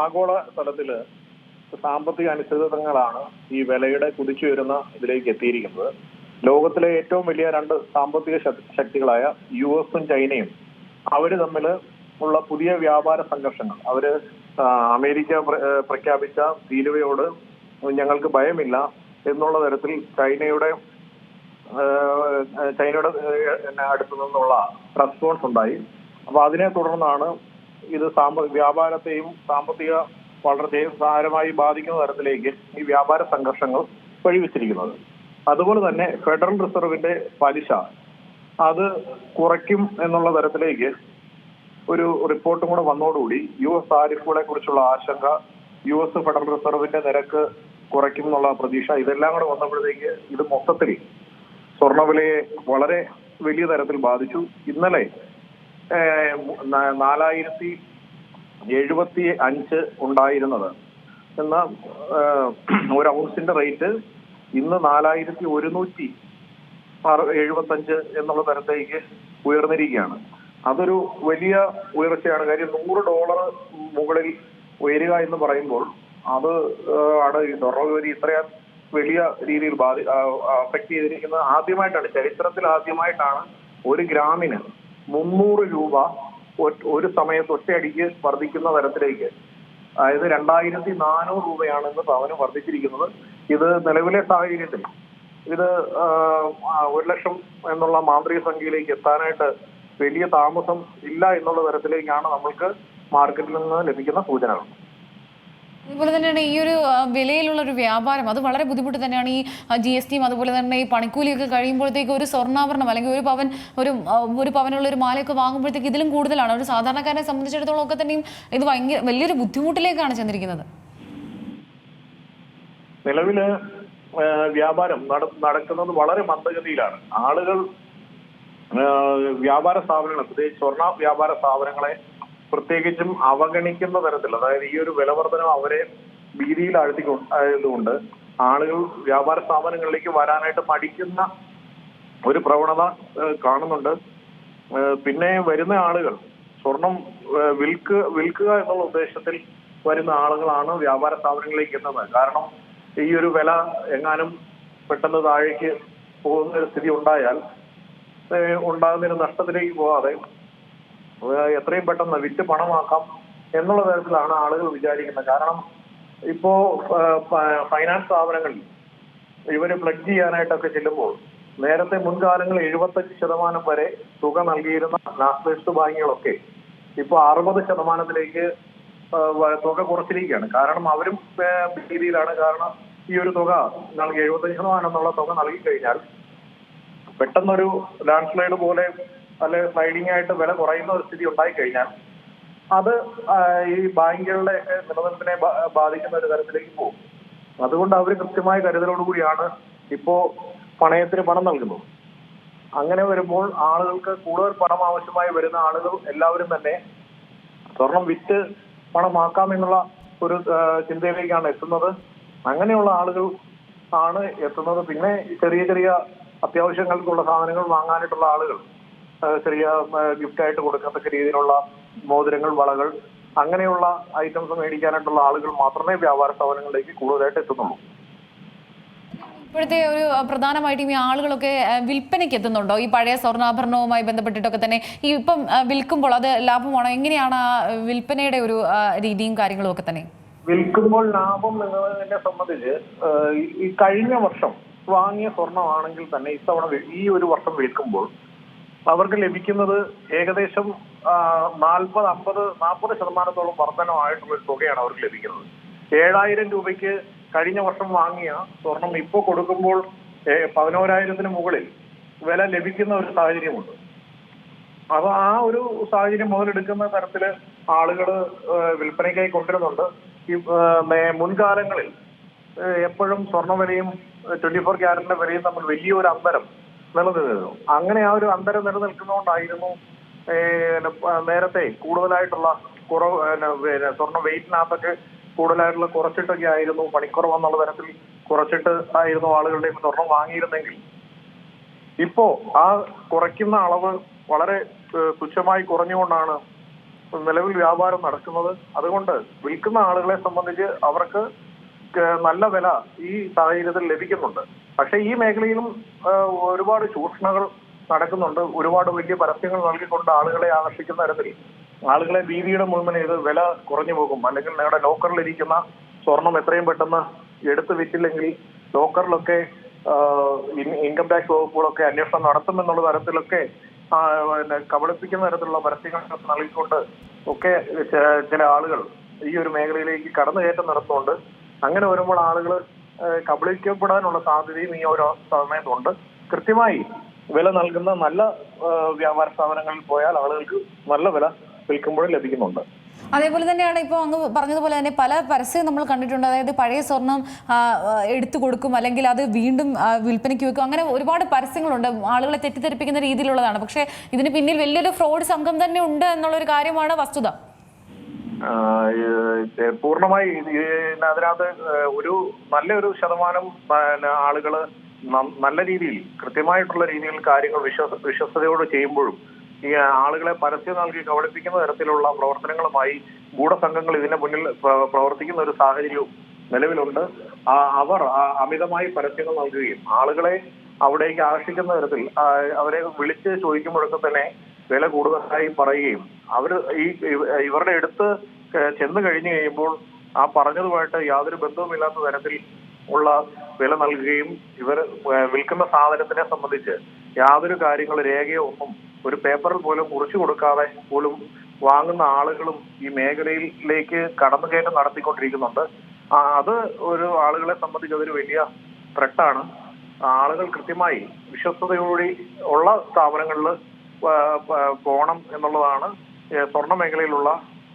ആഗോള തലത്തിൽ സാമ്പത്തിക അനിശ്ചിതത്വങ്ങളാണ് ഈ വിലയുടെ കുതിച്ചുയരുന്ന ഇതിലേക്ക് എത്തിയിരിക്കുന്നത്. ലോകത്തിലെ ഏറ്റവും വലിയ രണ്ട് സാമ്പത്തിക ശക്തികളായ യു എസും ചൈനയും അവർ തമ്മിൽ ഉള്ള പുതിയ വ്യാപാര സംഘർഷങ്ങൾ. അവർ അമേരിക്ക പ്രഖ്യാപിച്ച തീരുവയോട് ഞങ്ങൾക്ക് ഭയമില്ല എന്നുള്ള തരത്തിൽ ചൈനയുടെ ചൈനയുടെ അടുത്തു നിന്നുള്ള റെസ്പോൺസ് ഉണ്ടായി. അപ്പൊ അതിനെ തുടർന്നാണ് ഇത് വ്യാപാരത്തെയും സാമ്പത്തിക വളർച്ചയെയും സാരമായി ബാധിക്കുന്ന തരത്തിലേക്ക് ഈ വ്യാപാര സംഘർഷങ്ങൾ വഴിവെച്ചിരിക്കുന്നത്. അതുപോലെ തന്നെ ഫെഡറൽ റിസർവിന്റെ പലിശ അത് കുറയ്ക്കും എന്നുള്ള തരത്തിലേക്ക് ഒരു റിപ്പോർട്ടും കൂടെ വന്നതോടുകൂടി യു എസ് താരിഫുകളെ കുറിച്ചുള്ള ആശങ്ക യു എസ് ഫെഡറൽ റിസർവിന്റെ നിരക്ക് കുറയ്ക്കും എന്നുള്ള പ്രതീക്ഷ ഇതെല്ലാം കൂടെ വന്നപ്പോഴത്തേക്ക് ഇത് മൊത്തത്തിൽ സ്വർണവിലയെ വളരെ വലിയ തരത്തിൽ ബാധിച്ചു. ഇന്നലെ നാലായിരത്തി എഴുപത്തി അഞ്ച് ഉണ്ടായിരുന്നത്. എന്ന ഒരു ഔൺസിന്റെ റേറ്റ് ഇന്ന് നാലായിരത്തി ഒരുന്നൂറ്റി എഴുപത്തഞ്ച് എന്നുള്ള തരത്തേക്ക് ഉയർന്നിരിക്കുകയാണ്. അതൊരു വലിയ ഉയർച്ചയാണ്. കാര്യം നൂറ് ഡോളർ മുകളിൽ ഉയരുക എന്ന് പറയുമ്പോൾ അത് ആണ് ഈ സ്വർണവില ഇത്രയും വലിയ രീതിയിൽ ബാധി അഫക്ട് ചെയ്തിരിക്കുന്നത്. ആദ്യമായിട്ടാണ് ചരിത്രത്തിൽ ആദ്യമായിട്ടാണ് ഒരു ഗ്രാമിന് മുന്നൂറ് രൂപ ഒരു സമയത്ത് ഒറ്റയടിക്ക് വർദ്ധിക്കുന്ന തരത്തിലേക്ക്. അതായത് രണ്ടായിരത്തി നാനൂറ് രൂപയാണ് ഇന്ന് വർദ്ധിച്ചിരിക്കുന്നത്. ഇത് നിലവിലെ സാഹചര്യത്തിൽ ഇത് ഒരു ലക്ഷം എന്നുള്ള മാന്ത്രിക സംഖ്യയിലേക്ക് എത്താനായിട്ട് വലിയ താമസം ഇല്ല എന്നുള്ള തരത്തിലേക്കാണ് നമ്മൾക്ക് മാർക്കറ്റിൽ നിന്ന് ലഭിക്കുന്ന സൂചനകൾ. അതുപോലെ തന്നെയാണ് ഈ ഒരു വിലയിലുള്ള ഒരു വ്യാപാരം. അത് വളരെ ബുദ്ധിമുട്ട് തന്നെയാണ് ഈ ജി എസ് ടിയും അതുപോലെ തന്നെ ഈ പണിക്കൂലിയൊക്കെ കഴിയുമ്പോഴത്തേക്ക് ഒരു സ്വർണാഭരണം അല്ലെങ്കിൽ ഒരു പവൻ ഒരു ഒരു പവനുള്ള ഒരു മാലയൊക്കെ വാങ്ങുമ്പോഴത്തേക്ക് ഇതിലും കൂടുതലാണ്. ഒരു സാധാരണക്കാരനെ സംബന്ധിച്ചിടത്തോളം ഒക്കെ തന്നെയും ഇത് ഭയങ്കര വലിയൊരു ബുദ്ധിമുട്ടിലേക്കാണ് ചെന്നിരിക്കുന്നത്. നിലവിൽ വ്യാപാരം നടക്കുന്നത് വളരെ മന്ദഗതിയിലാണ്. ആളുകൾ വ്യാപാര സ്ഥാപനങ്ങൾ പ്രത്യേകിച്ച് സ്വർണ വ്യാപാര സ്ഥാപനങ്ങളെ പ്രത്യേകിച്ചും അവഗണിക്കുന്ന തരത്തിൽ അതായത് ഈ ഒരു വിലവർദ്ധനം അവരെ ഭീതിയിൽ അഴുത്തിക്കൊണ്ടായതുകൊണ്ട് ആളുകൾ വ്യാപാര സ്ഥാപനങ്ങളിലേക്ക് വരാനായിട്ട് മടിക്കുന്ന ഒരു പ്രവണത കാണുന്നുണ്ട്. പിന്നെ വരുന്ന ആളുകൾ സ്വർണം വിൽക്ക് വിൽക്കുക എന്നുള്ള ഉദ്ദേശത്തിൽ വരുന്ന ആളുകളാണ് വ്യാപാര സ്ഥാപനങ്ങളിലേക്ക് എത്തുന്നത്. കാരണം ഈ ഒരു വില എങ്ങാനും പെട്ടെന്ന് താഴേക്ക് പോകുന്ന ഒരു സ്ഥിതി ഉണ്ടായാൽ ഉണ്ടാകുന്നതിന് ഉണ്ടാകുന്ന നഷ്ടത്തിലേക്ക് പോകാതെ എത്രയും പെട്ടെന്ന് വിറ്റ് പണമാക്കാം എന്നുള്ള തരത്തിലാണ് ആളുകൾ വിചാരിക്കുന്നത്. കാരണം ഇപ്പോ ഫൈനാൻസ് സ്ഥാപനങ്ങളിൽ ഇവർ പ്ലഗ് ചെയ്യാനായിട്ടൊക്കെ ചെല്ലുമ്പോൾ നേരത്തെ മുൻകാലങ്ങളിൽ എഴുപത്തഞ്ച് ശതമാനം വരെ തുക നൽകിയിരുന്ന നാഷണലിസ്റ്റ് ബാങ്കുകളൊക്കെ ഇപ്പൊ അറുപത് ശതമാനത്തിലേക്ക് തുക കുറച്ചിരിക്കുകയാണ്. കാരണം അവരും രീതിയിലാണ് കാരണം ഈ ഒരു തുക നൽകി എഴുപത്തഞ്ച് ശതമാനം എന്നുള്ള തുക നൽകി കഴിഞ്ഞാൽ പെട്ടെന്നൊരു ലാൻഡ് സ്ലൈഡ് പോലെ അല്ലെ സ്ലൈഡിംഗ് ആയിട്ട് വില കുറയുന്ന ഒരു സ്ഥിതി ഉണ്ടായി കഴിഞ്ഞാൽ അത് ഈ ബാങ്കുകളുടെ നിലനിൽപ്പിനെ ബാധിക്കുന്ന ഒരു തരത്തിലേക്ക് പോകും. അതുകൊണ്ട് അവർ കൃത്യമായ കരുതലോടുകൂടിയാണ് ഇപ്പോ പണയത്തിന് പണം നൽകുന്നത്. അങ്ങനെ വരുമ്പോൾ ആളുകൾക്ക് കൂടുതൽ പണം ആവശ്യമായി വരുന്ന ആളുകൾ എല്ലാവരും തന്നെ സ്വർണം വിറ്റ് പണമാക്കാം എന്നുള്ള ഒരു ചിന്തയിലേക്കാണ് എത്തുന്നത്. അങ്ങനെയുള്ള ആളുകൾ ആണ് എത്തുന്നത്. പിന്നെ ചെറിയ ചെറിയ അത്യാവശ്യങ്ങൾക്കുള്ള സാധനങ്ങൾ വാങ്ങാനായിട്ടുള്ള ആളുകൾ ചെറിയ ഗിഫ്റ്റ് ആയിട്ട് കൊടുക്കത്തക്ക രീതിയിലുള്ള മോതിരങ്ങൾ വളകൾ അങ്ങനെയുള്ള ഐറ്റംസ് മേടിക്കാനായിട്ടുള്ള ആളുകൾ മാത്രമേ വ്യാപാര സ്ഥാപനങ്ങളിലേക്ക് കൂടുതലായിട്ട് എത്തുന്നുള്ളൂ. ഇപ്പോഴത്തെ ഒരു പ്രധാനമായിട്ടും ഈ ആളുകളൊക്കെ വിൽപ്പനയ്ക്ക് എത്തുന്നുണ്ടോ? ഈ പഴയ സ്വർണാഭരണവുമായി ബന്ധപ്പെട്ടിട്ടൊക്കെ തന്നെ ഈ ഇപ്പം വിൽക്കുമ്പോൾ അത് ലാഭമാണോ? എങ്ങനെയാണ് ആ വിൽപ്പനയുടെ ഒരു രീതിയും കാര്യങ്ങളും ഒക്കെ തന്നെ? വിൽക്കുമ്പോൾ ലാഭം എന്നതിനെ സംബന്ധിച്ച് ഈ കഴിഞ്ഞ വർഷം വാങ്ങിയ സ്വർണമാണെങ്കിൽ തന്നെ ഇത്തവണ ഈ ഒരു വർഷം വിൽക്കുമ്പോൾ അവർക്ക് ലഭിക്കുന്നത് ഏകദേശം നാൽപ്പത് അമ്പത് നാൽപ്പത് ശതമാനത്തോളം വർധനമായിട്ടുള്ള തുകയാണ് അവർക്ക് ലഭിക്കുന്നത്. ഏഴായിരം രൂപയ്ക്ക് കഴിഞ്ഞ വർഷം വാങ്ങിയ സ്വർണം ഇപ്പോൾ കൊടുക്കുമ്പോൾ പതിനോരായിരത്തിന് മുകളിൽ വില ലഭിക്കുന്ന ഒരു സാഹചര്യമുണ്ട്. അപ്പൊ ആ ഒരു സാഹചര്യം മുതലെടുക്കുന്ന തരത്തിൽ ആളുകൾ വിൽപ്പനയ്ക്കായി കൊണ്ടുവരുന്നുണ്ട്. ഈ മുൻകാലങ്ങളിൽ എപ്പോഴും എപ്പോഴും സ്വർണവിലയും ട്വന്റി ഫോർ ക്യാരറ്റിന്റെ വിലയും തമ്മിൽ വലിയൊരു അന്തരം നിലനിന്നിരുന്നു അങ്ങനെ ആ ഒരു അന്തരം നിലനിൽക്കുന്നതുകൊണ്ടായിരുന്നു നേരത്തെ കൂടുതലായിട്ടുള്ള കുറവ് പിന്നെ സ്വർണ വെയിറ്റിനകത്തൊക്കെ കൂടുതലായിട്ടുള്ള കുറച്ചിട്ടൊക്കെ ആയിരുന്നു പണിക്കുറവ് എന്നുള്ള തരത്തിൽ കുറച്ചിട്ട് ആയിരുന്നു ആളുകളുടെ സ്വർണം വാങ്ങിയിരുന്നെങ്കിൽ. ഇപ്പോ ആ കുറയ്ക്കുന്ന അളവ് വളരെ തുച്ഛമായി കുറഞ്ഞുകൊണ്ടാണ് നിലവിൽ വ്യാപാരം നടക്കുന്നത്. അതുകൊണ്ട് വിൽക്കുന്ന ആളുകളെ സംബന്ധിച്ച് അവർക്ക് നല്ല വില ഈ സാഹചര്യത്തിൽ ലഭിക്കുന്നുണ്ട്. പക്ഷേ ഈ മേഖലയിലും ഒരുപാട് ചൂഷണങ്ങൾ നടക്കുന്നുണ്ട്. ഒരുപാട് വലിയ പരസ്യങ്ങൾ നൽകിക്കൊണ്ട് ആളുകളെ ആകർഷിക്കുന്ന തരത്തിൽ. ആളുകളെ ഭീതിയുടെ മുഴുവൻ ഇത് വില കുറഞ്ഞു പോകും. അല്ലെങ്കിൽ നിങ്ങളുടെ ലോക്കറിലിരിക്കുന്ന സ്വർണം എത്രയും പെട്ടെന്ന് എടുത്തു വിറ്റില്ലെങ്കിൽ ലോക്കറിലൊക്കെ ഇൻകം ടാക്സ് വകുപ്പുകളൊക്കെ അന്വേഷണം നടത്തുമെന്നുള്ള തരത്തിലൊക്കെ പിന്നെ കബളിപ്പിക്കുന്ന തരത്തിലുള്ള പരസ്യങ്ങൾ നൽകിക്കൊണ്ട് ഒക്കെ ചില ആളുകൾ ഈ ഒരു മേഖലയിലേക്ക് കടന്നു കയറ്റം നടത്തുന്നുണ്ട്. അങ്ങനെ വരുമ്പോൾ ആളുകൾ കബളിക്കപ്പെടാനുള്ള സാധ്യതയും ഈ ഒരു സമയത്തുണ്ട്. കൃത്യമായി വില നൽകുന്ന നല്ല വ്യാപാര സ്ഥാപനങ്ങളിൽ പോയാൽ ആളുകൾക്ക് നല്ല വില വിൽക്കുമ്പോഴും ലഭിക്കുന്നുണ്ട്. അതേപോലെ തന്നെയാണ് ഇപ്പോൾ അങ്ങ് പറഞ്ഞതുപോലെ തന്നെ പല പരസ്യം നമ്മൾ കണ്ടിട്ടുണ്ട്. അതായത് പഴയ സ്വർണം എടുത്തു കൊടുക്കും അല്ലെങ്കിൽ അത് വീണ്ടും വിൽപ്പനയ്ക്ക് വെക്കും. അങ്ങനെ ഒരുപാട് പരസ്യങ്ങളുണ്ട്. ആളുകളെ തെറ്റിദ്ധരിപ്പിക്കുന്ന രീതിയിലുള്ളതാണ്. പക്ഷേ ഇതിന് പിന്നിൽ വലിയൊരു ഫ്രോഡ് സംഘം തന്നെ ഉണ്ട് എന്നുള്ളൊരു കാര്യമാണ് വസ്തുത. പൂർണമായി അതിനകത്ത് ഒരു നല്ലൊരു ശതമാനം ആളുകൾ നല്ല രീതിയിൽ കൃത്യമായിട്ടുള്ള രീതിയിൽ കാര്യങ്ങൾ വിശ്വസ വിശ്വസ്തയോട് ചെയ്യുമ്പോഴും ഈ ആളുകളെ പരസ്യം നൽകി കബളിപ്പിക്കുന്ന തരത്തിലുള്ള പ്രവർത്തനങ്ങളുമായി ഗൂഢസംഘങ്ങൾ ഇതിന്റെ മുന്നിൽ പ്രവർത്തിക്കുന്ന ഒരു സാഹചര്യവും നിലവിലുണ്ട്. അവർ അമിതമായി പരസ്യങ്ങൾ നൽകുകയും ആളുകളെ അവിടേക്ക് ആകർഷിക്കുന്ന തരത്തിൽ അവരെ വിളിച്ച് ചോദിക്കുമ്പോഴൊക്കെ തന്നെ വില കൂടുതലായി പറയുകയും അവർ ഈ ഇവ- ഇവരുടെ അടുത്ത് ചെന്ന് കഴിഞ്ഞു കഴിയുമ്പോൾ ആ പറഞ്ഞതുമായിട്ട് യാതൊരു ബന്ധവുമില്ലാത്ത തരത്തിൽ ഉള്ള വില നൽകുകയും ഇവർ വിൽക്കുന്ന സാധനത്തിനെ സംബന്ധിച്ച് യാതൊരു കാര്യങ്ങൾ രേഖയോ ഒന്നും ഒരു പേപ്പറിൽ പോലും കുറിച്ചു കൊടുക്കാതെ പോലും വാങ്ങുന്ന ആളുകളും ഈ മേഖലയിലേക്ക് കടന്നുകയറ്റം നടത്തിക്കൊണ്ടിരിക്കുന്നുണ്ട്. അത് ഒരു ആളുകളെ സംബന്ധിച്ച് അതൊരു വലിയ ത്രെട്ടാണ് ആളുകൾ കൃത്യമായി വിശ്വസ്തയോടുകൂടി ഉള്ള സ്ഥാപനങ്ങളിൽ പോകണം എന്നുള്ളതാണ് സ്വർണ മേഖലയിലുള്ള